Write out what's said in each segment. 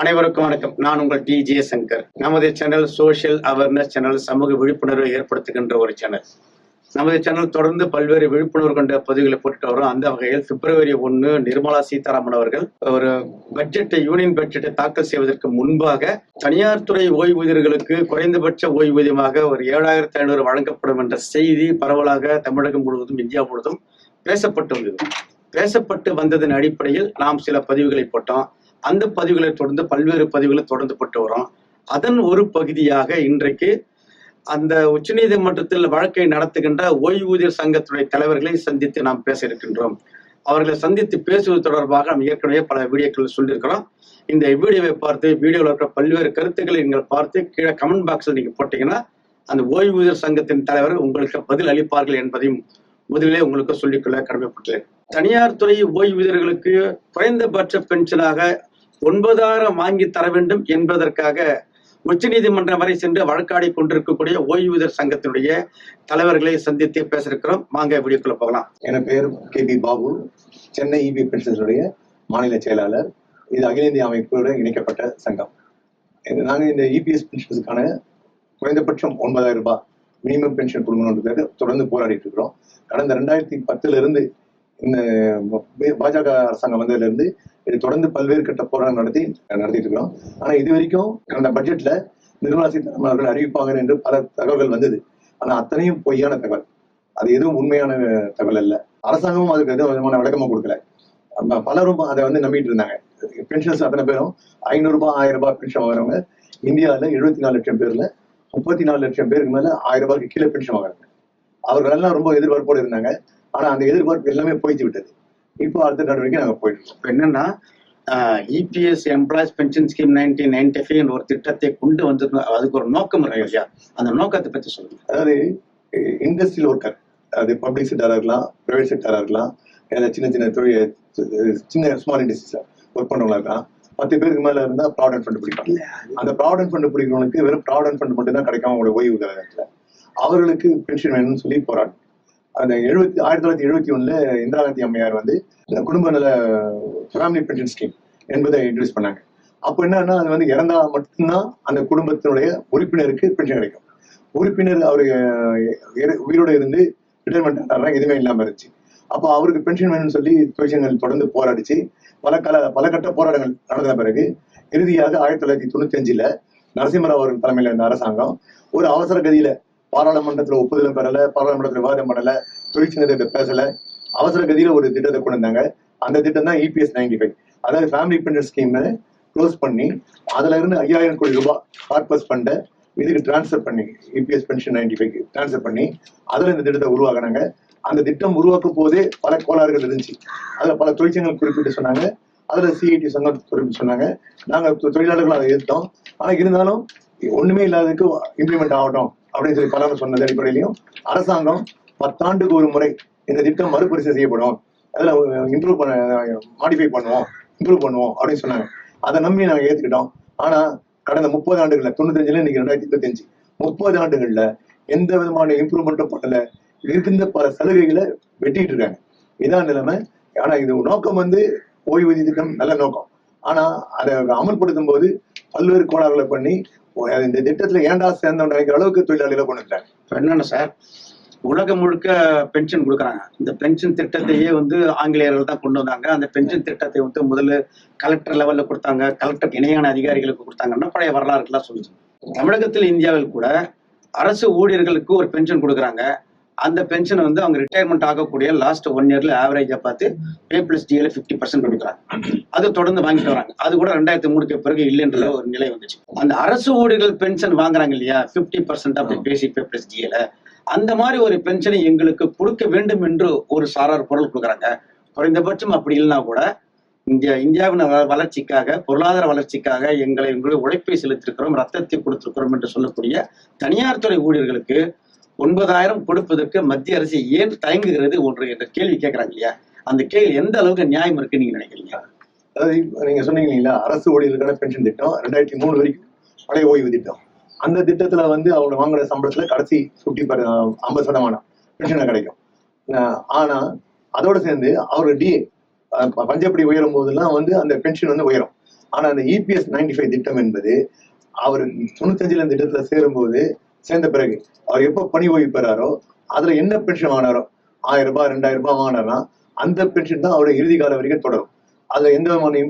அனைவருக்கும் வணக்கம். நான் உங்கள் டி ஜே சங்கர். நமது சேனல் சோசியல் அவேர்னஸ் சேனல் சமூக விழிப்புணர்வை ஏற்படுத்துகின்ற ஒரு சேனல் நமது சேனல் தொடர்ந்து பல்வேறு விழிப்புணர்வு கொண்ட பதிவுகளை போட்டு வரும். அந்த வகையில் பிப்ரவரி ஒன்று நிர்மலா சீதாராமன் அவர்கள் ஒரு பட்ஜெட்டை யூனியன் பட்ஜெட்டை தாக்கல் செய்வதற்கு முன்பாக தனியார் துறை ஓய்வூதியர்களுக்கு குறைந்தபட்ச ஓய்வூதியமாக ஒரு ஏழாயிரத்தி ஐநூறு வழங்கப்படும் என்ற செய்தி பரவலாக தமிழகம் முழுவதும் இந்தியா முழுவதும் பேசப்பட்டு வந்தது. பேசப்பட்டு வந்ததன் அடிப்படையில் நாம் சில பதிவுகளை போட்டோம். அந்த பதிவுகளை தொடர்ந்து பல்வேறு பதிவுகளை தொடர்ந்து பட்டு வரோம் அதன் ஒரு பகுதியாக இன்றைக்கு அந்த உச்சநீதிமன்றத்தில் வழக்கை நடத்துகின்ற ஓய்வூதியர் சங்கத்துடைய தலைவர்களை சந்தித்து நாம் பேச இருக்கின்றோம். அவர்களை சந்தித்து பேசுவது தொடர்பாக நாம் ஏற்கனவே பல வீடியோக்கள் சொல்லியிருக்கிறோம். இந்த வீடியோவை பார்த்து வீடியோவில் இருக்கிற பல்வேறு கருத்துக்களை நீங்கள் பார்த்து கீழே கமெண்ட் பாக்ஸில் நீங்க போட்டீங்கன்னா அந்த ஓய்வூதியர் சங்கத்தின் தலைவர் உங்களுக்கு பதில் அளிப்பார்கள் என்பதையும் முதலிலே உங்களுக்கு சொல்லிக்கொள்ள கடமைப்பட்டுள்ளேன். தனியார் துறை ஓய்வூதியர்களுக்கு குறைந்தபட்ச பென்ஷனாக ஒன்பதாயிரம் வாங்கி தர வேண்டும் என்பதற்காக உச்சநீதிமன்றம் வரை சென்று வழக்காடி கொண்டிருக்கக்கூடிய ஓய்வூதியர் சங்கத்தினுடைய தலைவர்களை சந்தித்து பேசிருக்கிறோம் வாங்க வீடியோக்குள்ள போகலாம். என் பேர் K P Babu Chennai EB பென்ஷன்ஸுடைய மாநில செயலாளர். இது அகில இந்திய அமைப்போடு இணைக்கப்பட்ட சங்கம். நாங்கள் இந்த இபிஎஸ் பென்ஷன்ஸுக்கான குறைந்தபட்சம் ஒன்பதாயிரம் ரூபாய் மினிமம் பென்ஷன் கொடுக்கணுன்றதுக்கு தொடர்ந்து போராடிட்டு இருக்கிறோம். கடந்த ரெண்டாயிரத்தி பத்துல இருந்து பாஜக அரசாங்கம் வந்ததுல இருந்து தொடர்ந்து பல்வேறு கட்ட போராட்டம் நடத்தி நடத்திட்டு இருக்கிறோம். ஆனா இது வரைக்கும் கடந்த பட்ஜெட்ல நிர்மலா சீதாராமன் அவர்கள் அறிவிப்பாங்க என்று பல தகவல்கள் வந்தது. ஆனா அத்தனையும் பொய்யான தகவல். அது எதுவும் உண்மையான தகவல் அல்ல. அரசாங்கமும் அதுக்கு எதுவும் விதமான விளக்கமும் கொடுக்கல. பலரும் அதை வந்து நம்பிட்டு இருந்தாங்க. பென்ஷன்ஸ் அத்தனை பேரும் ஐநூறு ரூபாய் ஆயிரம் ரூபாய் பென்ஷன் வாங்குறவங்க இந்தியாவில் எழுபத்தி நாலு லட்சம் பேர்ல முப்பத்தி நாலு லட்சம் பேருக்கு மேல ஆயிரம் ரூபாய்க்கு கீழே பென்ஷன் வாங்குறாங்க. அவர்கள் எல்லாம் ரொம்ப எதிர்பார்ப்போடு இருந்தாங்க. ஆனா அந்த எதிர்பார்ப்பு எல்லாமே போயிட்டு விட்டது. இப்போ அடுத்த நடவடிக்கை நாங்க போயிட்டு இருக்கோம். இப்ப என்னன்னா EPS employees pension scheme nineteen ninety five ஒரு திட்டத்தை கொண்டு வந்து அதுக்கு ஒரு நோக்கம் இருக்கு இல்லையா? அந்த நோக்கத்தை பத்தி சொல்லுங்க. அதாவது இண்டஸ்ட்ரியல் ஒர்க்கர் அது பப்ளிக் செக்டரா இருக்கலாம் பிரைவேட் செக்டரா இருக்கலாம் சின்ன சின்ன தொழில் சின்ன ஸ்மால் இண்டஸ்ட்ரீஸ்ல ஒர்க் பண்றவங்களா இருக்கலாம். பத்து பேருக்கு மேல இருந்தா ப்ராவிடன்ட் ஃபண்ட் பிடிக்கும் அந்த ப்ராவிடன்ட் ஃபண்ட் பிடிக்கிறவங்களுக்கு வெறும் ப்ராவிடன்ட் ஃபண்ட் மட்டும் தான் கிடைக்கும் அவங்களோட ஓய்வு காலத்துல அவர்களுக்கு பென்ஷன் வேணும்னு சொல்லி போராடும் அந்த எழுபத்தி ஆயிரத்தி தொள்ளாயிரத்தி எழுபத்தி ஒண்ணுல இந்திரா காந்தி அம்மையார் வந்து குடும்ப நல ஃபேமிலி பென்ஷன் ஸ்கீம் என்பதை இன்ட்ரடியூஸ் பண்ணாங்க. அப்போ என்னன்னா அது வந்து இறந்தா மட்டும்தான் அந்த குடும்பத்தினுடைய உறுப்பினருக்கு பென்ஷன் கிடைக்கும். உறுப்பினர் அவரு உயிரோடு உயிரோட இருந்து ரிட்டைர்மெண்ட் ஆனாரா எதுவுமே இல்லாம இருந்துச்சு. அப்போ அவருக்கு பென்ஷன் வேணும்னு சொல்லி தொழிற்சங்கங்கள் தொடர்ந்து போராடிச்சு. பல கால பல கட்ட போராட்டங்கள் நடந்த பிறகு இறுதியாக ஆயிரத்தி தொள்ளாயிரத்தி தொண்ணூத்தி அஞ்சுல நரசிம்மராவ் அவர்கள் தலைமையில இருந்த அரசாங்கம் ஒரு அவசர கதியில பாராளுமன்றத்துல ஒப்புதலும் பெறல பாராளுமன்றத்துல விவாதம் பண்ணல தொழிற்சங்கத்தை பேசல அவசர கதியில ஒரு திட்டத்தை கொண்டு வந்தாங்க. அந்த திட்டம் தான் இபிஎஸ் நைன்டி ஃபைவ் அதாவது ஃபேமிலி பென்ஷன் ஸ்கீம் க்ளோஸ் பண்ணி அதுல இருந்து ஐயாயிரம் கோடி ரூபாய் கார்பஸ் ஃபண்டை இதுக்கு டிரான்ஸ்ஃபர் பண்ணி EPS pension ninety five transfer பண்ணி அதுல இந்த திட்டத்தை உருவாக்குனாங்க. அந்த திட்டம் உருவாக்கும் போதே பல கோளாறுகள் இருந்துச்சு. அதுல பல தொழிற்சங்கங்கள் குறிப்பிட்டு சொன்னாங்க. அதுல சிஐடி சங்கம் குறிப்பிட்டு சொன்னாங்க. நாங்க தொழிலாளர்கள் அதை எதிர்த்தோம். ஆனா இருந்தாலும் ஒண்ணுமே இல்லாததுக்கு இம்ப்ளிமெண்ட் ஆகட்டும். அப்படின்னு சொல்லி பலரும் சொன்னது அடிப்படையிலையும் அரசாங்கம் பத்தாண்டுக்கு ஒரு முறை இந்த திட்டம் மறுபரிசீலனை செய்யப்படும். அதுல இம்ப்ரூவ் பண்ண மாடிஃபை பண்ணுவோம் இம்ப்ரூவ் பண்ணுவோம் அப்படின்னு சொன்னாங்க. அதை நம்பி நாங்கள் ஏத்துக்கிட்டோம். ஆனா கடந்த முப்பது ஆண்டுகள்ல தொண்ணூத்தஞ்சுல இன்னைக்கு ரெண்டாயிரத்தி இருபத்தஞ்சு முப்பது ஆண்டுகள்ல எந்த விதமான இம்ப்ரூவ்மெண்ட்டும் பண்ணல. இருக்கின்ற பல சலுகைகளை வெட்டிட்டு இருக்காங்க. இதான் நிலைமை. ஆனா இது நோக்கம் வந்து ஓய்வூதிய திட்டம் நல்ல நோக்கம். ஆனா அதை அமல்படுத்தும் போது பல்வேறு கோளாறுகளை பண்ணி இந்த திட்டத்துல ஏன்டா சேர்ந்தோம் நினைக்கிற அளவுக்கு தொழிலாளிகளை கொண்டு வந்துட்டாங்க. என்னன்னா சார்? உலகம் முழுக்க பென்ஷன் கொடுக்குறாங்க. இந்த பென்ஷன் திட்டத்தையே வந்து ஆங்கிலேயர்கள் தான் கொண்டு வந்தாங்க. அந்த பென்ஷன் திட்டத்தை வந்து முதல்ல கலெக்டர் லெவல்ல கொடுத்தாங்க. கலெக்டர் இணையான அதிகாரிகளுக்கு கொடுத்தாங்கன்னா பழைய வரலாறுலாம் சொல்லுது தமிழகத்தில் இந்தியாவில் கூட அரசு ஊழியர்களுக்கு ஒரு பென்ஷன் கொடுக்குறாங்க. அந்த பென்ஷன் வந்து அவங்க ரிட்டையர்மெண்ட் ஆகக்கூடிய லாஸ்ட் ஒன் இயர்ல ஆவரேஜா பார்த்து பே பிளஸ் டிஎல ஃபிஃப்டி பர்சன்ட் கொடுக்குறாங்க. அது தொடர்ந்து வாங்கிட்டு வராங்க. அது கூட ரெண்டாயிரத்தி மூணுக்கு பிறகு இல்லைன்ற ஒரு நிலை வந்துச்சு. அந்த அரசு ஊழியர்கள் பென்ஷன் வாங்குறாங்க இல்லையா? Fifty percent of basic pay plus டிஎல அந்த மாதிரி ஒரு பென்ஷனை எங்களுக்கு கொடுக்க வேண்டும் என்று ஒரு சாரார் குரல் கொடுக்குறாங்க. குறைந்தபட்சம் அப்படி இல்லைன்னா கூட இந்தியா இந்தியாவின் வள- வளர்ச்சிக்காக பொருளாதார வளர்ச்சிக்காக எங்களை எங்களுடைய உழைப்பை செலுத்திருக்கிறோம் ரத்தத்தை கொடுத்திருக்கிறோம் என்று சொல்லக்கூடிய தனியார் துறை ஊழியர்களுக்கு ஒன்பதாயிரம் கொடுப்பதற்கு மத்திய அரசு ஏன் தயங்குகிறது ஒன்று என்ற கேள்வி கேட்கறாங்க இல்லையா? அந்த கேள்வி எந்த அளவுக்கு நியாயம் இருக்குன்னு நீங்க நினைக்கிறீங்க? அதாவது நீங்க சொன்னீங்க இல்லைங்களா அரசு ஊழியர்களுக்கான பென்ஷன் திட்டம் ரெண்டாயிரத்தி மூணு வரைக்கும் பழைய ஓய்வு திட்டம். அந்த திட்டத்துல வந்து அவங்க வாங்குற சம்பளத்துல கடைசி சுட்டி ஐம்பது சதமானம் பென்ஷனை கிடைக்கும். ஆனா அதோட சேர்ந்து அவர் டிஏ பஞ்சப்படி உயரும் போதெல்லாம் வந்து அந்த பென்ஷன் வந்து உயரும். ஆனா அந்த இபிஎஸ் நைன்டி ஃபைவ் திட்டம் என்பது அவர் தொண்ணூத்தஞ்சுல இந்த திட்டத்துல சேரும்போது சேர்ந்த பிறகு அவர் எப்போ பணி ஓய்வு பெறாரோ அதுல என்ன பென்ஷன் வாங்கினாரோ ஆயிரம் ரூபாய் ரெண்டாயிரம் ரூபாய் வாங்கினார்னா அந்த பென்ஷன் தான் அவருடைய இறுதி கால வரைக்கும் தொடரும். அதுல எந்த விதமான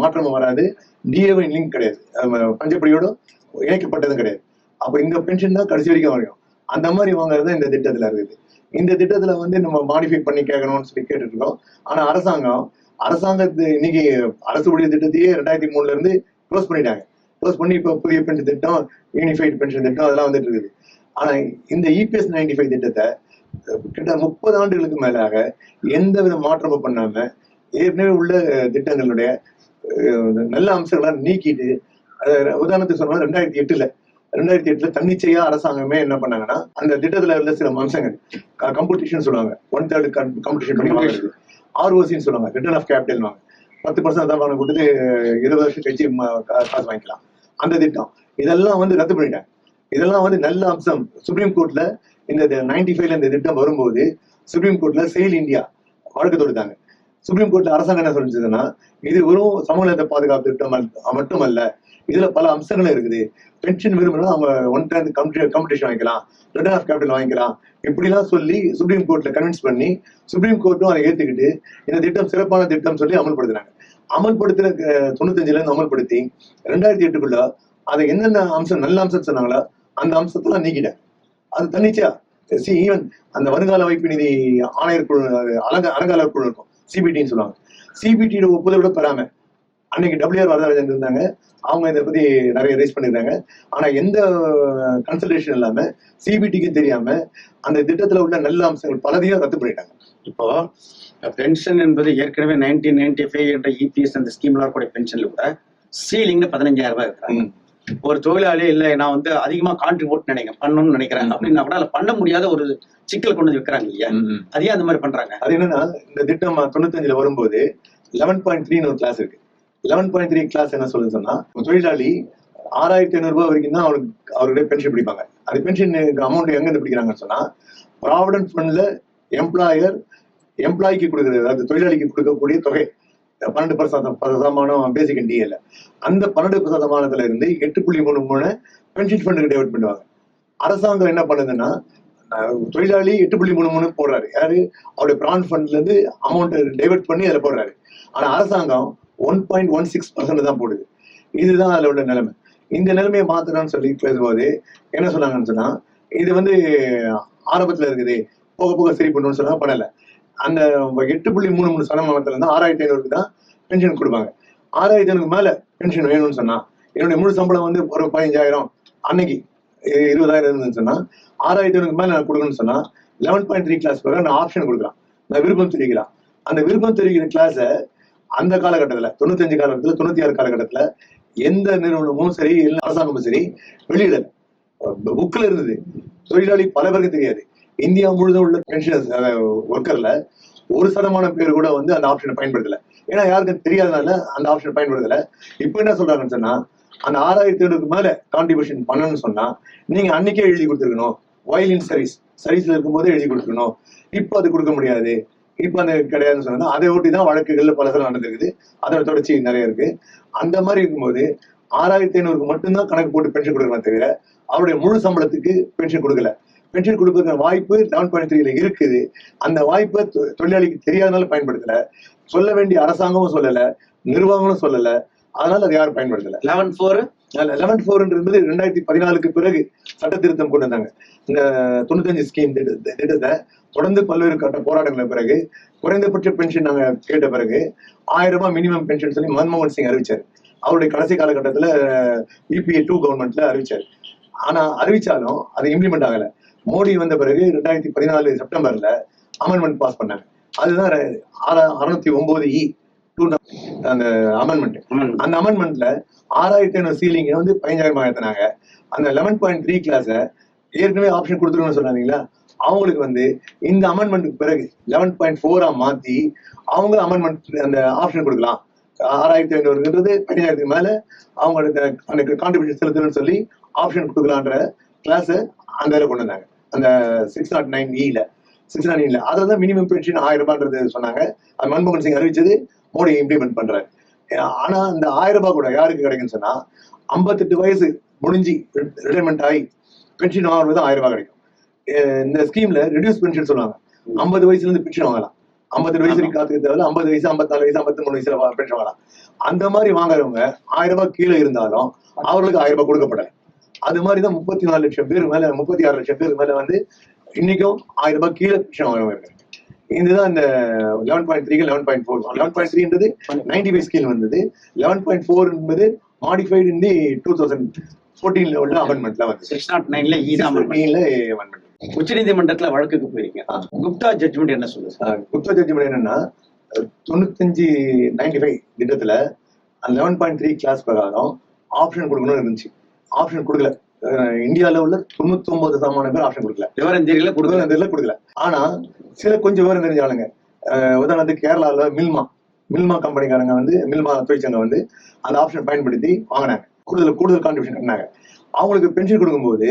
மாற்றமும் வராது. டிஏவை லிங்க் கிடையாது. ஆஹ், பஞ்சப்படியோட இணைக்கப்பட்டதும் கிடையாது. அப்ப இந்த பென்ஷன் தான் கடைசி வரைக்கும் வரையும் அந்த மாதிரி வாங்குறது தான் இந்த திட்டத்துல இருக்குது. இந்த திட்டத்துல வந்து நம்ம மாடிஃபை பண்ணி கேட்கணும்னு சொல்லி கேட்டுட்டு இருக்கோம் ஆனா அரசாங்கம் அரசாங்கத்து இன்னைக்கு அரசு ஊழியர் திட்டத்தையே ரெண்டாயிரத்தி மூணுல இருந்து க்ளோஸ் பண்ணிட்டாங்க. க்ளோஸ் பண்ணி இப்போ புதிய பென்ஷன் திட்டம் யூனிஃபைடு பென்ஷன் திட்டம் அதெல்லாம் வந்துட்டு இருக்குது. ஆனா இந்த E இபிஎஸ் நைன்டி ஃபைவ் திட்டத்தை கிட்ட முப்பது ஆண்டுகளுக்கு மேலாக எந்த வித மாற்றமும் பண்ணாம ஏற்கனவே உள்ள திட்டங்களுடைய நல்ல அம்சங்களை நீக்கிட்டு உதாரணத்துக்கு சொன்னா ரெண்டாயிரத்தி எட்டுல ரெண்டாயிரத்தி எட்டுல தன்னிச்சையா அரசாங்கமே என்ன பண்ணாங்கன்னா அந்த திட்டத்துல உள்ள சில அம்சங்கள் கம்படிஷன் சொல்லுவாங்க. ஒன் தேர்ட் கம்படிஷன் பண்ணி ஆர்ஓசின்னு சொல்லுவாங்க. ரிட்டர்ன் ஆஃப் கேபிட்டல் வாங்க. பத்து பர்சன்ட் தான் பணம் கொடுத்துட்டு இருபது வருஷம் கழிச்சு காசு வாங்கிக்கலாம். அந்த திட்டம். இதெல்லாம் வந்து ரத்து பண்ணிட்டாங்க. இதெல்லாம் வந்து நல்ல அம்சம். சுப்ரீம் கோர்ட்ல இந்த நைன்டி ஃபைவ்ல இந்த திட்டம் வரும்போது சுப்ரீம் கோர்ட்ல செயல் இந்தியா வழக்கு தொடுத்தாங்க. சுப்ரீம் கோர்ட்ல அரசாங்கம் என்ன சொல்லிச்சதுன்னா இது வெறும் சமூகத்தை பாதுகாப்பு திட்டம் மட்டுமல்ல இதுல பல அம்சங்களும் இருக்குது. பென்ஷன் விரும்பினா அவங்க ஒன் டைம் காம்படிஷன் வாங்கிக்கலாம். ரிட்டர்ன் ஆஃப் கேபிட்டல் வாங்கிக்கலாம். இப்படிலாம் சொல்லி சுப்ரீம் கோர்ட்ல கன்வின்ஸ் பண்ணி சுப்ரீம் கோர்ட்டும் அதை ஏத்துக்கிட்டு இந்த திட்டம் சிறப்பான திட்டம் சொல்லி அமல்படுத்தினாங்க. அமல்படுத்தின தொண்ணூத்தஞ்சுல இருந்து அமல்படுத்தி ரெண்டாயிரத்தி எட்டுக்குள்ள அதை என்னென்ன அம்சம் நல்ல அம்சம் சொன்னாங்களோ அந்த அம்சத்தெல்லாம் நீக்கிட்டேன் அது தன்னிச்சையா? சி ஈவன் அந்த வருங்கால வைப்பு நிதி ஆணையர் குழு அலங்க அலங்கால குழு இருக்கும். சிபிடின்னு சொல்லுவாங்க. சிபிடியோட ஒப்புதலோட பெறாம அன்னைக்கு டபிள்யூஆர் வரதராஜன் இருந்தாங்க. அவங்க இதை பத்தி நிறைய ரைஸ் பண்ணிருந்தாங்க ஆனா எந்த கன்சல்டேஷன் இல்லாம சிபிடிக்கு தெரியாம அந்த திட்டத்துல உள்ள நல்ல அம்சங்கள் பலதையும் ரத்து பண்ணிட்டாங்க. இப்போ பென்ஷன் என்பது ஏற்கனவே நைன்டீன் நைன்டி ஃபைவ் என்ற இபிஎஸ் அந்த ஸ்கீம்ல இருக்கக்கூடிய பென்ஷன்ல கூட சீலிங்ல பதினஞ்சாயிரம் ரூபாய் இருக்கிறாங்க. ஒரு தொழிலாளி இல்ல நான் வந்து அதிகமா கான்ட்ரிபியூட் நினைக்கிறேன் பண்ணணும்னு நினைக்கிறேன். அப்படின்னா கூட பண்ண முடியாத ஒரு சிக்கல் கொண்டு வைக்கிறாங்க இல்லையா? அது அந்த மாதிரி பண்றாங்க. அது என்னன்னா இந்த திட்டம் தொண்ணூத்தஞ்சுல வரும்போது லெவன் பாயிண்ட் த்ரீன்னு ஒரு கிளாஸ் இருக்கு. லெவன் பாயிண்ட் த்ரீ கிளாஸ் என்ன சொல்லுன்னு சொன்னா தொழிலாளி ஆறாயிரத்தி ஐநூறு ரூபாய் வரைக்கும் தான் அவருக்கு அவருடைய பென்ஷன் பிடிப்பாங்க. அது பென்ஷன் அமௌண்ட் எங்க இருந்து பிடிக்கிறாங்கன்னு சொன்னா ப்ராவிடன்ட் ஃபண்ட்ல எம்ப்ளாயர் எம்ப்ளாய்க்கு கொடுக்குறது அதாவது தொழிலாளிக்கு கொடுக்கக்கூடிய தொகை. பன்னெண்டு பர்சன்ட் சதமானம் பேசிக் டிஏல அந்த பன்னெண்டு சதமானத்துல இருந்து எட்டு புள்ளி மூணு மூணு பென்ஷன் ஃபண்டுக்கு டைவர்ட் பண்ணுவாங்க. அரசாங்கம் என்ன பண்ணுதுன்னா தொழிலாளி எட்டு புள்ளி மூணு மூணு போடுறாரு. யாரு? அவருடைய பிராண்ட் ஃபண்ட்ல இருந்து அமௌண்ட் டைவர்ட் பண்ணி அதில் போடுறாரு. ஆனா அரசாங்கம் one point one six percent தான் போடுது. இதுதான் அதுல உள்ள நிலைமை. இந்த நிலைமையை மாத்தணும்னு சொல்லி பேசும்போது என்ன சொன்னாங்கன்னு சொன்னா இது வந்து ஆரம்பத்துல இருக்குது போக போக சரி பண்ணணும்னு சொன்னா பண்ணல. அந்த எட்டு புள்ளி மூணு மூணு சதமானத்துல இருந்து ஆறாயிரத்தி ஐநூறுக்கு தான் பென்ஷன் கொடுப்பாங்க. ஆறாயிரத்தி ஐநூறுக்கு மேல பென்ஷன் வேணும்னு சொன்னா என்னுடைய முழு சம்பளம் வந்து ஒரு பதினஞ்சாயிரம் அன்னைக்கு இருபதாயிரம் இருந்துன்னு சொன்னா ஆறாயிரத்தி ஐநூறுக்கு மேல நான் கொடுக்கணும்னு சொன்னா லெவன் பாயிண்ட் த்ரீ கிளாஸ் பிறகு நான் ஆப்ஷன் கொடுக்கலாம். நான் விருப்பம் தெரிவிக்கலாம் அந்த விருப்பம் தெரிவிக்கிற கிளாஸை அந்த காலகட்டத்துல தொண்ணூத்தஞ்சு காலகட்டத்துல தொண்ணூத்தி ஆறு காலகட்டத்துல எந்த நிறுவனமும் சரி இல்லை அரசாங்கமும் சரி வெளியிடல. புக்ல இருந்தது. தொழிலாளி பல பேருக்கு தெரியாது. இந்தியா முழுதும் உள்ள பென்ஷனர்ஸ் ஒர்க்கர்ல ஒரு சதமான பேர் கூட வந்து அந்த ஆப்ஷனை பயன்படுத்தல. ஏன்னா யாருக்கும் தெரியாதனால அந்த ஆப்ஷனை பயன்படுத்தல. இப்போ என்ன சொல்றாங்கன்னு சொன்னா அந்த ஆறாயிரத்தி ஏழுக்கு மேல கான்ட்ரிபியூஷன் பண்ணணும்னு சொன்னா நீங்க அன்னைக்கே எழுதி கொடுத்துருக்கணும். வயலின் சர்வீஸ் சர்வீஸ்ல இருக்கும்போதே எழுதி கொடுத்துருக்கணும். இப்போ அது கொடுக்க முடியாது. இப்போ அந்த கிடையாதுன்னு சொன்னா அதை ஒட்டி தான் வழக்குகள்ல பல சில நடந்திருக்குது. அதோட தொடர்ச்சி நிறைய இருக்கு. அந்த மாதிரி இருக்கும்போது ஆறாயிரத்தி ஐநூறுக்கு மட்டும்தான் கணக்கு போட்டு பென்ஷன் கொடுக்கலாம் தவிர அவருடைய முழு சம்பளத்துக்கு பென்ஷன் கொடுக்கல. பென்ஷன் கொடுக்கற வாய்ப்பு லெவன் பாயிண்ட் த்ரீல இருக்குது. அந்த வாய்ப்பை தொழிலாளிக்கு தெரியாதனால பயன்படுத்தல. சொல்ல வேண்டிய அரசாங்கமும் சொல்லல. நிர்வாகங்களும் சொல்லல. அதனால அதை யாரும் பயன்படுத்தல. லெவன் ஃபோர் லெவன் ஃபோர் என்பது ரெண்டாயிரத்தி பதினாலுக்கு பிறகு சட்ட திருத்தம் கொண்டு வந்தாங்க. இந்த தொண்ணூத்தஞ்சு ஸ்கீம் திட்டத்தை தொடர்ந்து பல்வேறு கட்ட போராட்டங்களுக்கு பிறகு குறைந்தபட்ச பென்ஷன் நாங்க கேட்ட பிறகு ஆயிரம் ரூபாய் மினிமம் பென்ஷன் சொல்லி மன்மோகன் சிங் அறிவிச்சாரு. அவருடைய கடைசி காலகட்டத்துல யூபிஏ டூ கவர்மெண்ட்ல அறிவிச்சாரு. ஆனா அறிவிச்சாலும் அது இம்ப்ளிமெண்ட் ஆகல. மோடி வந்த பிறகு ரெண்டாயிரத்தி பதினாலு செப்டம்பர்ல அமெண்ட்மெண்ட் பாஸ் பண்ணாங்க. அதுதான் அறுநூத்தி ஒன்பது இ டூ அந்த அமெண்ட்மெண்ட் அந்த அமெண்ட்மெண்ட்ல ஆறாயிரத்தி ஐநூறு சீலிங்க வந்து பதினஞ்சாயிரம் ஆயிரத்தினாங்க அந்த லெவன் பாயிண்ட் த்ரீ கிளாஸ ஏற்கனவே ஆப்ஷன் கொடுத்துருக்கணும்னு சொன்னாங்களா அவங்களுக்கு வந்து இந்த அமெண்ட்மெண்ட்டுக்கு பிறகு லெவன் பாயிண்ட் ஃபோரா மாத்தி அவங்க அமெண்ட்மெண்ட் அந்த ஆப்ஷன் கொடுக்கலாம். ஆறாயிரத்தி ஐநூறுன்றது பதினஞ்சாயிரத்துக்கு மேல அவங்களுக்கு அந்த கான்ட்ரிபியூஷன் செலுத்தணும்னு சொல்லி ஆப்ஷன் கொடுக்கலான்ற கிளாஸ் அந்த இதில் கொண்டு வந்தாங்க. அந்த சிக்ஸ் நாட் நைன் இல சிக்ஸ் நாட் நைன்ல அதில் தான் மினிமம் பென்ஷன் ஆயிரம் ரூபான்றது சொன்னாங்க. அது மன்மோகன் சிங் அறிவிச்சது. மோடி இம்ப்ளிமெண்ட் பண்றாரு. ஆனா இந்த ஆயிரம் ரூபாய் கூட யாருக்கு கிடைக்கும்னு சொன்னா ஐம்பத்தெட்டு வயசு முடிஞ்சு ரிட்டைர்மெண்ட் ஆகி பென்ஷன் வாங்குறது ஆயிரம் ரூபாய் கிடைக்கும். இந்த ஸ்கீம்ல ரெடியூஸ் பென்ஷன் சொல்லுவாங்க. ஐம்பது வயசுல இருந்து பென்ஷன் வாங்கலாம். ஐம்பத்தெட்டு வயசு வரைக்கும் காத்துக்க தேவையில்ல ஐம்பது வயசு ஐம்பத்தாலு வயசு ஐம்பத்தி மூணு வயசுல பென்ஷன் வாங்கலாம். அந்த மாதிரி வாங்குறவங்க ஆயிரம் ரூபாய் கீழே இருந்தாலும் அவர்களுக்கு ஆயிரம் ரூபாய் கொடுக்கப்படல. அது மாதிரி தான் முப்பத்தி நாலு லட்சம் பேர் மேல முப்பத்தி ஆறு லட்சம் பேர் மேல வந்து இன்னைக்கும் ஆயிரம் ரூபாய் கீழே இருக்காங்க இதுதான் இந்த eleven point three eleven point four eleven point த்ரீன்றது ninety five ஸ்கீல் வந்தது. லெவன் பாயிண்ட் ஃபோர் என்பது modified in the two thousand ஃபோர்டீன்ல உள்ள அமெண்ட்மெண்ட்ல வந்து சிக்ஸ் நாட் நைன்ல ஈஸா அமெண்ட்மெண்ட் உச்ச நீதிமன்றத்துல வழக்குக்கு போயிருக்கீங்க குப்தா ஜட்ஜ்மெண்ட் என்ன சொல்லுது? குப்தா ஜட்ஜ்மெண்ட் என்னன்னா தொண்ணூத்தஞ்சு நைன்டி ஃபைவ் திட்டத்துல லெவன் பாயிண்ட் த்ரீ கிளாஸ் பிரகாரம் ஆப்ஷன் கொடுக்கணும்னு இருந்துச்சு. ஆப்ஷன் கொடுக்கல. அஹ், இந்தியால உள்ள தொண்ணூத்தி ஒன்பது சதமான பேர் ஆப்ஷன் கொடுக்கல. விவரம் தெரியல கொடுக்கல. தெரியல கொடுக்கல. ஆனா சில கொஞ்சம் விவரம் தெரிஞ்ச ஆளுங்க உதாரணத்துக்கு கேரளால மில்மா மில்மா கம்பெனிக்காரங்க வந்து மில்மா தொழிற்சங்கம் வந்து அந்த ஆப்ஷன் பயன்படுத்தி வாங்கினாங்க. கூடுதல் கூடுதல் கான்ட்ரிபியூஷன் கட்டினாங்க அவங்களுக்கு பென்ஷன் கொடுக்கும்போது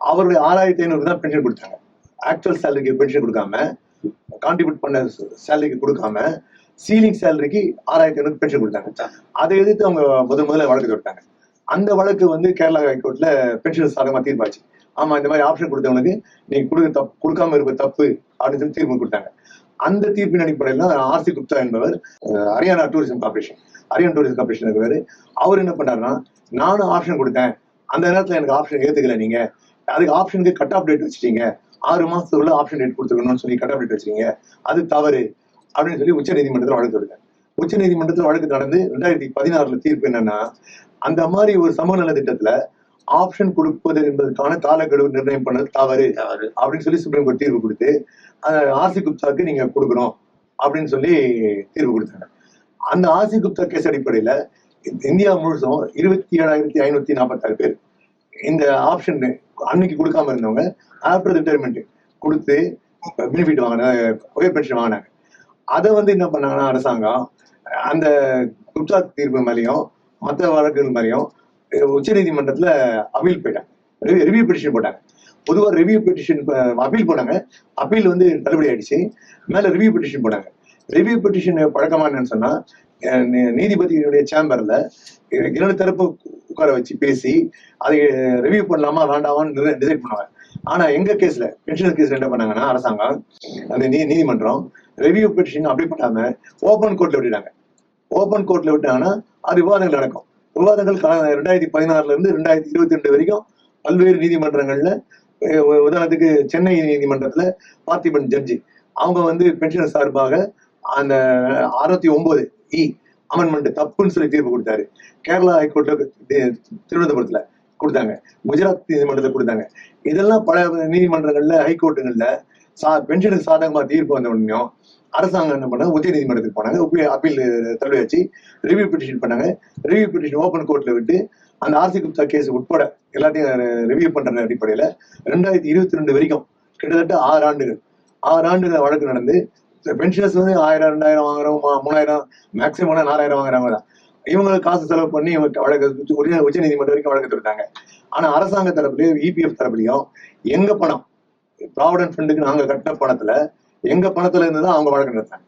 அவருடைய ஆறாயிரத்தி ஐநூறு தான் பென்ஷன் கொடுத்தாங்க. ஆக்சுவல் சேலரிக்கு பென்ஷன் கொடுக்காம கான்ட்ரிபியூட் பண்ண சேலரிக்கு கொடுக்காம சீலிங் சேலரிக்கு ஆறாயிரத்தி ஐநூறு பென்ஷன் கொடுத்தாங்க. அதை எதிர்த்து அவங்க முதல் முதல்ல வழக்கு தொட்டாங்க அந்த வழக்கு வந்து கேரளா ஹைகோர்ட்ல பென்ஷன் சாதகமா தீர்ப்பாச்சு. ஆமா இந்த மாதிரி ஆப்ஷன் கொடுத்தவனுக்கு நீங்க கொடுக்க தப்பு கொடுக்காம இருப்ப தப்பு அப்படின்னு சொல்லி தீர்ப்பு கொடுத்தாங்க. அந்த தீர்ப்பின் அடிப்படையில் ஆர்சி குப்தா என்பவர் Haryana tourism corporation Haryana tourism corporation இருக்கிறாரு. அவர் என்ன பண்ணாருன்னா நானும் ஆப்ஷன் கொடுத்தேன். அந்த நேரத்தில் எனக்கு ஆப்ஷன் ஏத்துக்கல நீங்க. அதுக்கு ஆப்ஷனுக்கு கட் ஆஃப் டேட் வச்சிட்டீங்க. ஆறு மாசத்துக்குள்ள ஆப்ஷன் டேட் கொடுத்துக்கணும்னு சொல்லி கட் ஆஃப் டேட் வச்சுட்டீங்க. அது தவறு அப்படின்னு சொல்லி உச்ச நீதிமன்றத்தில் வழக்கு தொடுத்தாங்க. உச்ச நீதிமன்றத்தில் வழக்கு நடந்து ரெண்டாயிரத்தி பதினாறுல தீர்ப்பு என்னன்னா அந்த மாதிரி ஒரு சமூக நல திட்டத்துல ஆப்ஷன் கொடுப்பது என்பதற்கான காலக்கெடு நிர்ணயம் பண்ணது தவறு. அப்படின்னு சொல்லி சுப்ரீம் கோர்ட் தீர்ப்பு கொடுத்து ஆர்சி குப்தாக்கு நீங்க கொடுக்கணும் அப்படின்னு சொல்லி தீர்ப்பு கொடுத்தாங்க. அந்த ஆர்சி குப்தா கேஸ் அடிப்படையில இந்தியா முழுசும் இருபத்தி ஏழாயிரத்தி ஐநூத்தி நாற்பத்தாறு பேர் இந்த ஆப்ஷன் அன்னைக்கு கொடுக்காம இருந்தவங்க ஆஃப்டர் ரிட்டையர்மெண்ட் கொடுத்து பெனிஃபிட் வாங்கினாங்க பென்ஷன் வாங்கினாங்க. அதை வந்து என்ன பண்ணாங்கன்னா அரசாங்கம் அந்த குப்தா தீர்ப்பு மேலேயும் மற்ற வழக்குகள் மேலேயும் உச்ச நீதிமன்றத்தில் அபீல் போயிட்டாங்க. ரிவ்யூ பெட்டிஷன் போட்டாங்க. பொதுவாக ரிவ்யூ பெட்டிஷன் அப்பீல் போனாங்க. அப்பீல் வந்து தள்ளுபடி ஆயிடுச்சு. மேலே ரிவ்யூ பெட்டிஷன் போனாங்க ரிவ்யூ பெட்டிஷன் பழக்கமா சொன்னால் நீதிபதியினுடைய சேம்பரில் இரண்டு தரப்பு உட்கார வச்சு பேசி அதை ரிவ்யூ பண்ணலாமா வேண்டாமான்னு டிசைட் பண்ணுவாங்க. ஆனா எங்க கேஸ்ல பென்ஷன் கேஸ்ல என்ன பண்ணாங்கன்னா அரசாங்கம் அந்த நீ நீதிமன்றம் ரிவ்யூ பெட்டிஷன் அப்படி பண்ணாம ஓபன் கோர்ட்ல விட்டுட்டாங்க. ஓபன் கோர்ட்ல விட்டாங்கன்னா அது விவாதங்கள் நடக்கும். விவாதங்கள் க- ரெண்டாயிரத்தி பதினாறுல இருந்து ரெண்டாயிரத்தி இருபத்தி ரெண்டு வரைக்கும் பல்வேறு நீதிமன்றங்கள்ல உதாரணத்துக்கு சென்னை நீதிமன்றத்துல பார்த்திபன் ஜட்ஜி அவங்க வந்து பென்ஷன் சார்பாக அந்த அறுபத்தி ஒன்பது இ அமெண்ட்மெண்ட் தப்புன்னு சொல்லி தீர்ப்பு கொடுத்தாரு. கேரளா ஹைகோர்ட்ல திருவனந்தபுரத்துல கொடுத்தாங்க. குஜராத் நீதிமன்றத்தில் கொடுத்தாங்க. இதெல்லாம் பல நீதிமன்றங்கள்ல ஹைகோர்ட்டுகள்ல சா பென்ஷனுக்கு சாதகமாக தீர்ப்பு வந்த உடனே அரசாங்கம் என்ன பண்ணாங்க? உச்ச நீதிமன்றத்துக்கு போனாங்க. உப்பி- அப்பீல் தள்ளி வச்சு ரிவ்யூ பெட்டிஷன் பண்ணாங்க. ரிவ்யூ பெட்டிஷன் ஓப்பன் கோர்ட்ல விட்டு அந்த ஆர்சி குப்தா கேஸ் உட்பட எல்லாத்தையும் ரிவ்யூ பண்ற அடிப்படையில ரெண்டாயிரத்தி இருபத்தி ரெண்டு வரைக்கும் கிட்டத்தட்ட ஆறு ஆண்டுகள் ஆறு ஆண்டுகள் வழக்கு நடந்து பென்ஷனர்ஸ் வந்து ஆயிரம் ரெண்டாயிரம் வாங்குறோம் மூணாயிரம் மேக்ஸிமம் நாலாயிரம் வாங்குறாங்க தான். இவங்களுக்கு காசு செலவு பண்ணி இவங்க வழக்கு உச்ச நீதிமன்றம் வரைக்கும் வழக்கு தொடுத்தாங்க. ஆனா அரசாங்க தரப்புலயும் இபிஎஃப் தரப்புலயும் எங்க பணம் ப்ராவிடன்ட் ஃபண்டுக்கு நாங்கள் கட்டின பணத்தில் எங்கள் பணத்தில் இருந்து தான் அவங்க வழக்கு நடத்தாங்க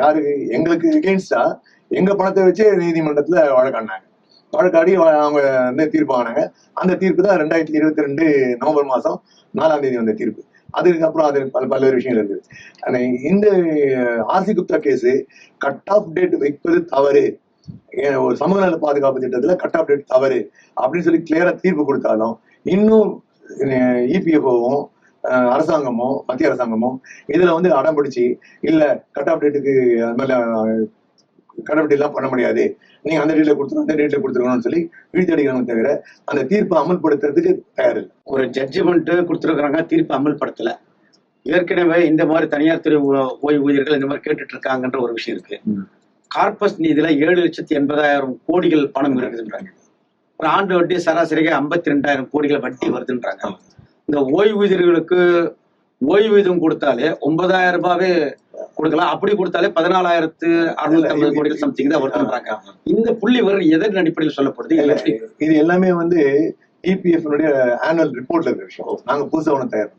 யாருக்கு எங்களுக்கு எகெயின்ஸ்டா எங்கள் பணத்தை வச்சு நீதிமன்றத்தில் வழக்காடினாங்க வழக்காடி அவங்க வந்து தீர்ப்பு ஆனாங்க. அந்த தீர்ப்பு தான் ரெண்டாயிரத்தி இருபத்தி ரெண்டு நவம்பர் மாதம் நாலாம் தேதி வந்த தீர்ப்பு. அதுக்கப்புறம் அது பல பல்வேறு விஷயங்கள் இருக்குது. இந்த RC Gupta case cut off date வைப்பது தவறு. ஒரு சமூக நல பாதுகாப்பு திட்டத்தில் கட் ஆஃப் டேட் தவறு. அப்படின்னு சொல்லி கிளியரா தீர்ப்பு கொடுத்தாலும் இன்னும் இபிஎஃப்ஓவும் அரசாங்கமும் மத்திய அரசாங்கமும் இதுல வந்து அடம் பிடிச்சி இல்ல கட் ஆஃப் டேட்டுக்கு அது மாதிரி கட் ஆஃப் எல்லாம் பண்ண முடியாது. நீங்க அந்த டேட்ல கொடுத்துருவோம் அந்த டேட்ல கொடுத்துருக்கணும்னு சொல்லி இழுத்தடிக்கணும் தவிர அந்த தீர்ப்பை அமல்படுத்துறதுக்கு தயார் ஒரு ஜட்ஜ்மெண்ட் கொடுத்துருக்காங்க தீர்ப்பு அமல்படுத்தல. ஏற்கனவே இந்த மாதிரி தனியார் துறை ஓய்வூதியர்கள் இந்த மாதிரி கேட்டுட்டு இருக்காங்கன்ற ஒரு விஷயம் இருக்கு. கார்பஸ் நிதியில ஏழு லட்சத்தி எண்பதாயிரம் கோடிகள் பணம் இருக்குதுன்றாங்க. ஒரு ஆண்டு வட்டி சராசரியாக ஐம்பத்தி ரெண்டாயிரம் கோடிகள் வட்டி வருதுன்றாங்க. இந்த ஓய்வூதியர்களுக்கு ஓய்வூதியம் கொடுத்தாலே ஒன்பதாயிரம் ரூபாவே கொடுக்கலாம். அப்படி கொடுத்தாலே பதினாலாயிரத்து அறுநூத்தி ஐம்பது கோடிகள் சம்திங் தான் வருதுன்றாங்க இந்த புள்ளி விவரம் எதன் அடிப்படையில் சொல்லப்படுது? இது எல்லாமே வந்து இபிஎஃப் ஆனுவல் ரிப்போர்ட்ல இருக்கிற விஷயம். நாங்க புதுசா ஒண்ணு தயார்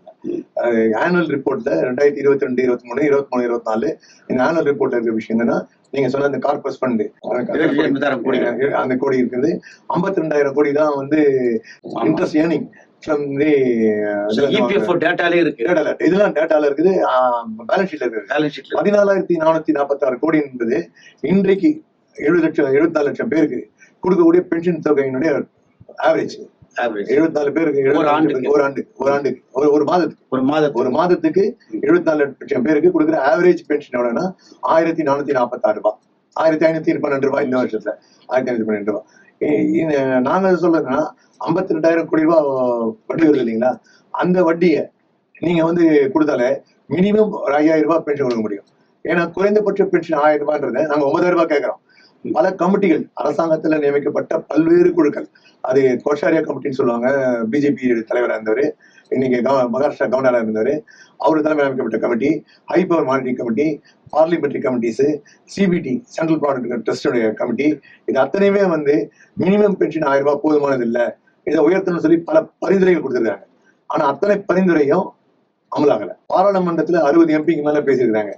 ஆனுவல் ரிப்போர்ட்ல ரெண்டாயிரத்தி இருபத்தி ரெண்டு இருபத்தி மூணு இருபத்தி மூணு இருபத்தி நாலு இந்த ஆனுவல் ரிப்போர்ட்ல இருக்கிற விஷயம் என்னன்னா நீங்க சொன்ன அந்த கார்பஸ் ஃபண்ட் கோடி. அந்த கோடி இருக்குது. ஐம்பத்தி ரெண்டாயிரம் கோடி தான் வந்து interest earning from the EPFO டேட்டாலே இருக்கு. இதெல்லாம் டேட்டால இருக்குது. பேலன்ஸ் ஷீட்ல இருக்குது. பேலன்ஸ் ஷீட்ல பதினாலாயிரத்தி நானூத்தி நாற்பத்தி ஆறு கோடி என்பது இன்றைக்கு எழுபது லட்சம் எழுபத்தி நாலு லட்சம் பேருக்கு கொடுக்கக்கூடிய பென்ஷன் தொகையினுடைய ஆவரேஜ் ஆவரேஜ் எழுபத்தி நாலு பேருக்கு ஒரு 74 ஆண்டுக்கு. ஒரு ஆண்டு ஒரு ஆண்டுக்கு. ஒரு ஒரு மாதத்துக்கு. ஒரு மாதத்துக்கு. ஒரு மாதத்துக்கு எழுபத்தி நாலு லட்சம் பேருக்கு கொடுக்குற ஆவரேஜ் பென்ஷன் எவ்வளவுன்னா ஆயிரத்தி நானூத்தி நாற்பத்தாறு ரூபாய். ஆயிரத்தி ஐநூத்தி பன்னெண்டு ரூபாய் இந்த வருஷத்துல. ஆயிரத்தி ஐநூத்தி பன்னெண்டு ரூபாய். நாங்க சொல்றதுன்னா ஐம்பத்தி ரெண்டாயிரம் கோடி ரூபாய் வட்டி வருது இல்லைங்களா? அந்த வட்டியை நீங்க வந்து கொடுத்தாலே மினிமம் ஒரு ஐயாயிரம் ரூபாய் பென்ஷன் கொடுக்க முடியும். ஏன்னா குறைந்தபட்ச பென்ஷன் ஆயிரம் ரூபான்றத நாங்க ஒன்பதாயிரம் ரூபாய் கேட்கறோம். பல கமிட்டிகள் அரசாங்கத்துல நியமிக்கப்பட்ட பல்வேறு குழுக்கள் அது கோஷாரியா கமிட்டின்னு சொல்லுவாங்க பிஜேபி தலைவர் இருந்தவர் இன்னைக்கு கவ- மகாராஷ்டிரா கவர்னராக இருந்தவர் அவர் தலைமையில் அமைக்கப்பட்ட committee high power monitoring committee parliamentary committees CBT central product ட்ரஸ்டுடைய committee இது அத்தனையுமே வந்து மினிமம் பென்ஷன் ஆயிரம் ரூபாய் போதுமானது இல்ல. இதை உயர்த்தணும்னு சொல்லி பல பரிந்துரைகள் கொடுத்துருக்காங்க ஆனா அத்தனை பரிந்துரையும் அமலாகல. பாராளுமன்றத்துல அறுபது எம்பிக்கு மேல பேசியிருக்காங்க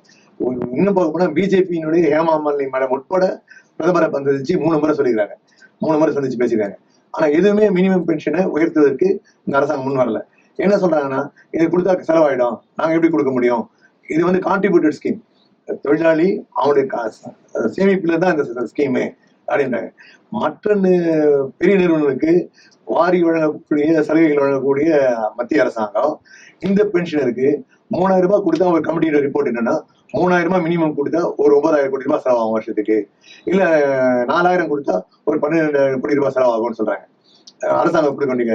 இன்னும் பார்க்க போனா பிஜேபியினுடைய ஹேமா மாலினி மேடம் உட்பட பிரதமரை சந்திச்சு மூணு முறை சொல்லியிருக்காங்க மூணு முறை சந்திச்சு பேசியிருக்காங்க. ஆனா எதுவுமே மினிமம் பென்ஷனை உயர்த்துவதற்கு இந்த அரசாங்கம் முன் வரல. என்ன சொல்றாங்கன்னா இது கொடுத்தா செலவாயிடும். நாங்க எப்படி கொடுக்க முடியும்? இது வந்து கான்ட்ரிபியூட்டட் ஸ்கீம் தொழிலாளி அவனுடைய சேமிப்புல தான் இந்த ஸ்கீமு அப்படின்றாங்க. மற்ற பெரிய நிறுவனங்களுக்கு வாரி வழங்கக்கூடிய சலுகைகள் வழங்கக்கூடிய மத்திய அரசாங்கம் இந்த பென்ஷனருக்கு மூணாயிரம் ரூபாய் கொடுத்தா ஒரு கமிட்டியோட ரிப்போர்ட் என்னன்னா மூணாயிரம் ரூபாய் மினிமம் கொடுத்தா ஒரு ஒன்பதாயிரம் கோடி ரூபாய் செலவாகும் வருஷத்துக்கு. இல்ல நாலாயிரம் கொடுத்தா ஒரு பன்னிரெண்டாயிரம் கோடி ரூபாய் செலவாகும்னு சொல்றாங்க. அரசாங்கம் கொடுக்க வேண்டிய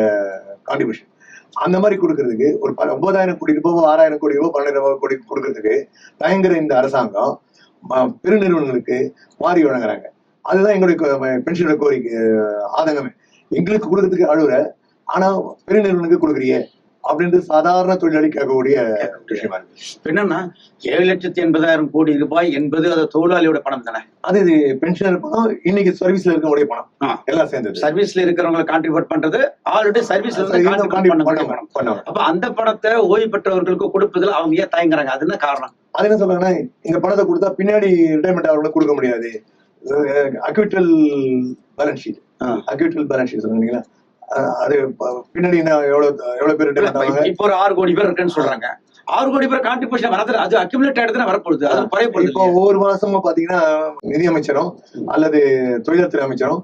கான்ட்ரிபியூஷன் அந்த மாதிரி கொடுக்கறதுக்கு ஒரு ப- ஒன்பதாயிரம் கோடி ரூபாய் ஆறாயிரம் கோடி ரூபாய் பன்னெண்டாயிரம் கோடி கொடுக்கறதுக்கு தயங்குற இந்த அரசாங்கம் பெருநிறுவனங்களுக்கு மாறி வழங்குறாங்க. அதுதான் எங்களுடைய பென்ஷனோட கோரிக்கை ஆதங்கமே. எங்களுக்கு கொடுக்கறதுக்கு அழுகுற ஆனா பெருநிறுவனங்களுக்கு கொடுக்குறியே அப்படின்றது சாதாரண தொழிலாளி கேட்கக்கூடிய விஷயமா இருக்கு. என்னன்னா ஏழு லட்சத்தி எண்பதாயிரம் கோடி ரூபாய் என்பது அது தொழிலாளியோட பணம் தானே? அது இது பென்ஷனர் பணம் இன்னைக்கு சர்வீஸ்ல இருக்கக்கூடிய பணம். எல்லாம் சேர்ந்தது. சர்வீஸ்ல இருக்கிறவங்களை கான்ட்ரிபியூட் பண்றது ஆல்ரெடி சர்வீஸ்ல பணம். அப்ப அந்த பணத்தை ஓய்வு பெற்றவர்களுக்கு கொடுப்பதில் அவங்க ஏன் தயங்குறாங்க? அது என்ன காரணம்? அது என்ன சொல்றாங்கன்னா இந்த பணத்தை கொடுத்தா பின்னாடி ரிட்டைர்மெண்ட் ஆகிறவங்களுக்கு கொடுக்க முடியாது. Actuarial balance sheet. Actuarial balance sheet சொன்னீங்களா அஹ் அது ப- பின்னாடி என்ன எவ்வளவு எவ்வளவு பேர் இப்ப- ஒரு ஆறு கோடி பேர் இருக்குன்னு சொல்றாங்க. ஆறு கோடி பேர் கான்ட்ரிபியூஷன் வரதுல அது அக்யூமுலேட் ஆயிடுதுன்னா வரப்போகுது. அது குறைய போகுது இப்போ ஒவ்வொரு மாசமும் பாத்தீங்கன்னா நிதியமைச்சரும் அல்லது தொழில்துறை அமைச்சரும்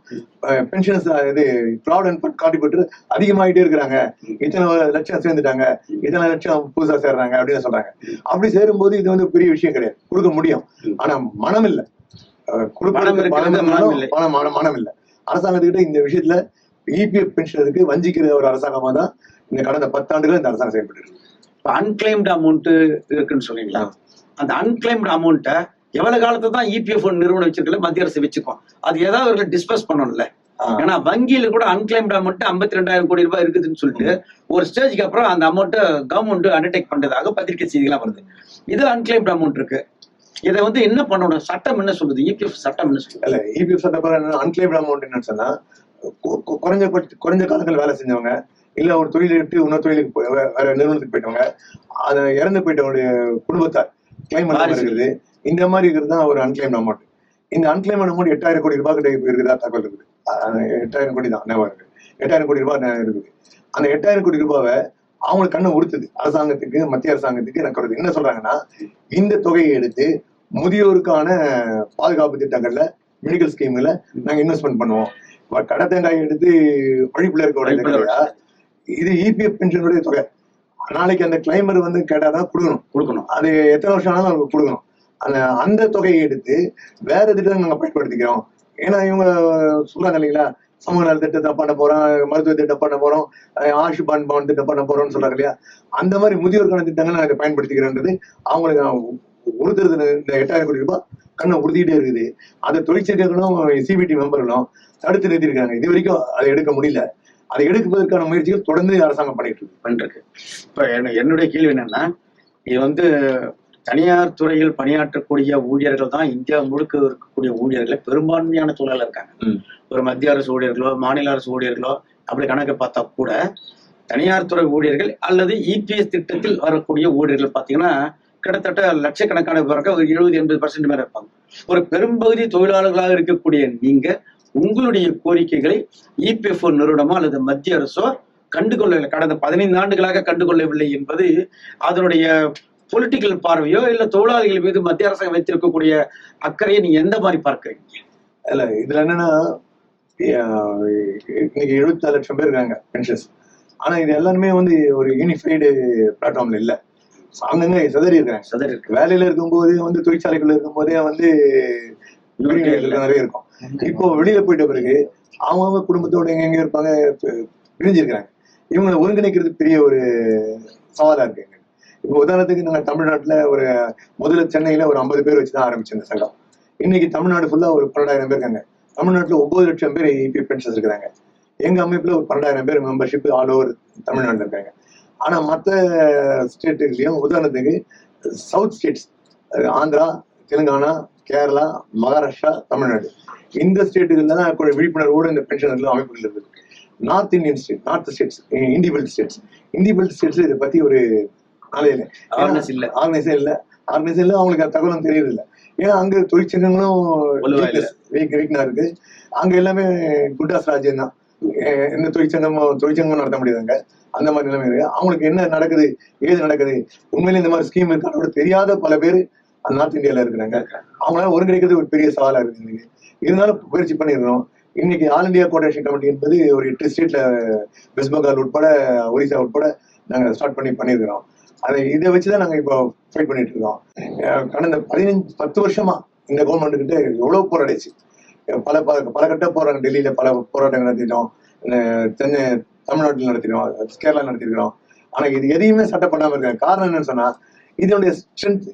பென்ஷன்ஸ் இது ப்ராவிடன்ட் ஃபண்ட் கான்ட்ரிபியூட்டர் அதிகமாயிட்டே இருக்கிறாங்க. இத்தனை லட்சம் சேர்ந்துட்டாங்க. இத்தனை லட்சம் புதுசா சேர்றாங்க அப்படின்னு சொல்றாங்க. அப்படி சேரும்போது இது வந்து பெரிய விஷயம் கிடையாது. கொடுக்க முடியும். ஆனா மனம் இல்ல மனம் மனம் இல்ல அரசாங்கத்துக்கிட்ட இந்த விஷயத்துல இபிஎஃப் பென்ஷனருக்கு வஞ்சிக்கிற ஒரு அரசாங்கமா தான் இந்த கடந்த பத்தாண்டுகள் இந்த அரசாங்கம் செயல்பட்டு இருக்கு இப்ப அன்கிளைம்டு அமௌண்ட் இருக்குன்னு சொன்னீங்களா? அந்த அன்கிளைம்டு அமௌண்ட்டை எவ்வளவு காலத்தை தான் E இபிஎஃப் நிறுவனம் வச்சிருக்கல மத்திய அரசு வச்சுக்கும். அது ஏதாவது அவர்களை டிஸ்பஸ் பண்ணணும்ல. ஏன்னா வங்கியில கூட அன்கிளைம்டு அமௌண்ட் ஐம்பத்தி ரெண்டாயிரம் கோடி ரூபாய் இருக்குதுன்னு சொல்லிட்டு ஒரு ஸ்டேஜ்க்கு அப்புறம் அந்த அமௌண்ட்டை கவர்மெண்ட் அண்டர்டேக் பண்றதாக பத்திரிகை செய்திகளாம் வருது. இதுல அன்கிளைம்டு அமௌண்ட் இருக்கு. இதை வந்து என்ன பண்ணணும்? சட்டம் என்ன சொல்லுது? இபிஎஃப் சட்டம் என்ன சொல்லுது? இல்ல இபிஎஃப் சட்டப்படி அன்கிளைம்டு அமௌண்ட் என்னன்னு சொன்னா குறைஞ்ச குறைஞ்ச காலங்கள் வேலை செஞ்சவங்க இல்ல ஒரு தொழிலை விட்டு இன்னொரு தொழிலுக்கு போய் வேற நிறுவனத்துக்கு போயிட்டவங்க அது இறந்து போயிட்டவங்களுடைய குடும்பத்தார் கிளைம். இருக்குது இந்த மாதிரி இருக்கிறது தான் ஒரு அன்கிளைம்டு அமௌண்ட் இந்த அன்கிளைம்டு அமௌண்ட் எட்டாயிரம் கோடி ரூபாய் கிட்ட இப்ப இருக்குதா. தகவல் இருக்குது எட்டாயிரம் கோடி தான் இருக்கு. எட்டாயிரம் கோடி ரூபாய் இருக்குது. அந்த எட்டாயிரம் கோடி ரூபாவை அவங்களுக்கு கண்ணை உறுத்துது அரசாங்கத்துக்கு மத்திய அரசாங்கத்துக்கு எனக்கு வருது என்ன சொல்றாங்கன்னா இந்த தொகையை எடுத்து முதியோருக்கான பாதுகாப்பு திட்டங்கள்ல மெடிக்கல் ஸ்கீம்ல நாங்க இன்வெஸ்ட்மெண்ட் பண்ணுவோம். கடை தேங்காய் எடுத்து வழிப்புல இருக்க இது இபிஎஃப் பென்ஷனுடைய தொகை. நாளைக்கு அந்த கிளைமர் வந்து கேட்டாதான் கொடுக்கணும். கொடுக்கணும். அது எத்தனை வருஷம் ஆனாலும் அவங்களுக்கு கொடுக்கணும். அந்த அந்த தொகையை எடுத்து வேற திட்டம் நாங்க பயன்படுத்திக்கிறோம்? ஏன்னா இவங்க சொல்றாங்க இல்லைங்களா? சமூக நல திட்டத்தை பண்ண போறோம் மருத்துவ திட்டம் பண்ண போறோம் ஆயுஷ்மான் பவன் திட்டம் பண்ண போறோம்னு சொல்றாங்க இல்லையா? அந்த மாதிரி முதியோருக்கான திட்டங்கள் நான் இதை பயன்படுத்திக்கிறேன்றது அவங்களுக்கு உறுத்துறது இந்த எட்டாயிரம் கோடி ரூபாய் கண்ணை உறுத்திட்டே இருக்குது. அதை தொழிற்சங்கங்களும் சிபிடி மெம்பர்களும் தடுத்து நிறுத்திருக்காங்க இது வரைக்கும் அதை எடுக்க முடியல. அதை எடுப்பதற்கான முயற்சிகள் தொடர்ந்து அரசாங்கம் பண்ணிட்டு இருக்கு பண்ணிருக்கு இப்ப என்ன- என்னுடைய கேள்வி என்னன்னா இது வந்து தனியார் துறையில் பணியாற்றக்கூடிய ஊழியர்கள் தான் இந்தியா முழுக்க இருக்கக்கூடிய ஊழியர்கள் பெரும்பான்மையான சூழல்ல இருக்காங்க. ஒரு மத்திய அரசு ஊழியர்களோ மாநில அரசு ஊழியர்களோ அப்படி கணக்கு பார்த்தா கூட தனியார் துறை ஊழியர்கள் அல்லது இபிஎஸ் திட்டத்தில் வரக்கூடிய ஊழியர்கள் பார்த்தீங்கன்னா கிட்டத்தட்ட லட்சக்கணக்கான பேருக்கு ஒரு எழுபது எண்பது பர்சன்ட் மேல இருப்பாங்க. ஒரு பெரும்பகுதி தொழிலாளர்களாக இருக்கக்கூடிய நீங்க உங்களுடைய கோரிக்கைகளை இபிஎஃப்ஓ நிறுவனமோ அல்லது மத்திய அரசோ கண்டுகொள்ளவில்லை. கடந்த பதினைந்து ஆண்டுகளாக கண்டுகொள்ளவில்லை என்பது அதனுடைய பொலிட்டிக்கல் பார்வையோ இல்ல தொழிலாளிகள் மீது மத்திய அரசாங்கம் வைத்திருக்கக்கூடிய அக்கறையை நீங்க எந்த மாதிரி பார்க்கறீங்க? இல்ல இதுல என்னன்னா இன்னைக்கு எழுபத்தி நாலு லட்சம் பேர் இருக்காங்க பென்ஷன்ஸ் ஆனா இது எல்லாருமே வந்து ஒரு யூனிஃபைடு பிளாட்ஃபார்ம்ல இல்ல. அங்கங்க சிதறி இருக்காங்க. சதர் இருக்கு. வேலையில இருக்கும்போது வந்து தொழிற்சாலைகள் இருக்கும்போதே வந்து நிறைய இருக்கும். இப்போ வெளியில போயிட்ட பிறகு அவங்க குடும்பத்தோட எங்க எங்க இருப்பாங்க பிரிஞ்சிருக்கிறாங்க. இவங்களை ஒருங்கிணைக்கிறது பெரிய ஒரு சவாலா இருக்கு. இப்போ உதாரணத்துக்கு நாங்க தமிழ்நாட்டுல ஒரு முதல்ல சென்னையில ஒரு ஐம்பது பேர் வச்சுதான் ஆரம்பிச்ச இந்த சங்கம். இன்னைக்கு தமிழ்நாடு ஃபுல்லா ஒரு பன்னெண்டாயிரம் பேர் இருக்காங்க. தமிழ்நாட்டுல ஒன்பது லட்சம் பேர் இபி பென்ஷன்ஸ் இருக்கிறாங்க. எங்க அமைப்புல ஒரு பன்னெண்டாயிரம் பேர் மெம்பர்ஷிப் ஆல் ஓவர் தமிழ்நாட்டுல இருக்காங்க. ஆனா மத்த ஸ்டேட்டுகளையும் உதாரணத்துக்கு சவுத் ஸ்டேட்ஸ் ஆந்திரா தெலுங்கானா கேரளா மகாராஷ்டிரா தமிழ்நாடு. இந்த ஸ்டேட்டுகள்ல தான் விழிப்புணர்வோடு இந்த பென்ஷன் அமைப்புகள் இருக்குது. North Indian state north states Hindi belt states Hindi belt states இதை பத்தி ஒரு நாளையில Awareness இல்ல. ஆர்கனைசேஷன் இல்ல. ஆர்கனைசேஷன் இல்ல அவங்களுக்கு தகவலும் தெரியறது இல்ல. ஏன்னா அங்க தொழிற்சங்கங்களும் இருக்கு. அங்க எல்லாமே குண்டாஸ் ராஜ்யம் தான். எந்த தொழிற்சங்கமும் தொழிற்சங்கமும் நடத்த முடியாதுங்க அந்த மாதிரி நிலைமை இருக்கு. அவங்களுக்கு என்ன நடக்குது ஏது நடக்குது? உண்மையில இந்த மாதிரி ஸ்கீம் இருக்கான்னு தெரியாத பல பேர் நார்த் இந்தியால இருக்கிறாங்க அவங்களால ஒருங்கிணைக்கிறது ஒரு பெரிய சவாலா இருக்குது இருந்தாலும் முயற்சி பண்ணிடுறோம் இன்னைக்கு ஆல் இந்தியா கோஆர்டினேஷன் கமிட்டி என்பது ஒரு எட்டு ஸ்டேட்ல வெஸ்ட் பெங்கால் உட்பட ஒரிசா உட்பட நாங்க ஸ்டார்ட் பண்ணி பண்ணியிருக்கிறோம் அதை இதை வச்சுதான் நாங்க இப்போ ஃபைட் பண்ணிட்டு இருக்கோம். கடந்த பதினஞ்சு பத்து வருஷமா இந்த கவர்மெண்ட் கிட்ட எவ்வளவு போராடிச்சு பல பல பல கட்ட போராட்டம் டெல்லியில பல போராட்டங்கள் நடத்திட்டோம். சென்னை தமிழ்நாட்டில் நடத்திட்டோம் கேரளா நடத்திருக்கிறோம். ஆனா இது எதையுமே சட்டம் பண்ணாம இருக்காங்க காரணம் என்னன்னு சொன்னா இதனுடைய ஸ்ட்ரென்த்